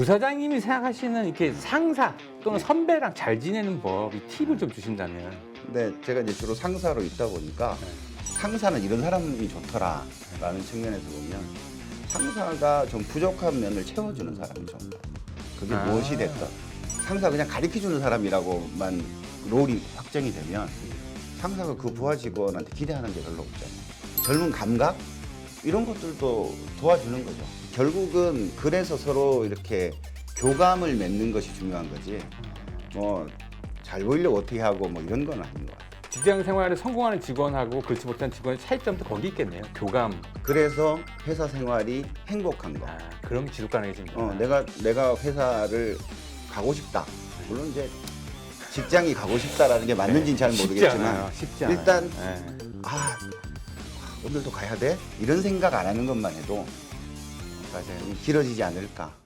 부사장님이 생각하시는 이렇게 상사 또는 선배랑 잘 지내는 법, 이 팁을 좀 주신다면. 근데 제가 이제 주로 상사로 있다 보니까 네. 상사는 이런 사람이 좋더라라는 측면에서 보면 상사가 좀 부족한 면을 채워주는 사람이죠. 그게 아. 무엇이 됐든 상사 그냥 가르쳐주는 사람이라고만 롤이 확정이 되면 상사가 그 부하 직원한테 기대하는 게 별로 없잖아요. 젊은 감각 이런 것들도 도와주는 거죠. 결국은 그래서 서로 이렇게 교감을 맺는 것이 중요한 거지. 뭐 잘 보이려고 어떻게 하고 뭐 이런 건 아닌 것 같아요. 직장 생활에 성공하는 직원하고 그렇지 못한 직원의 차이점도 거기 있겠네요. 교감. 그래서 회사 생활이 행복한 거. 아, 그런 게 지속 가능해집니다. 어, 내가 내가 회사를 가고 싶다. 물론 이제 직장이 가고 싶다라는 게 맞는지는 잘 쉽지 모르겠지만 않아요. 쉽지 않아요. 일단 네. 아 오늘도 가야 돼 이런 생각 안 하는 것만 해도 맞아요. 길어지지 않을까.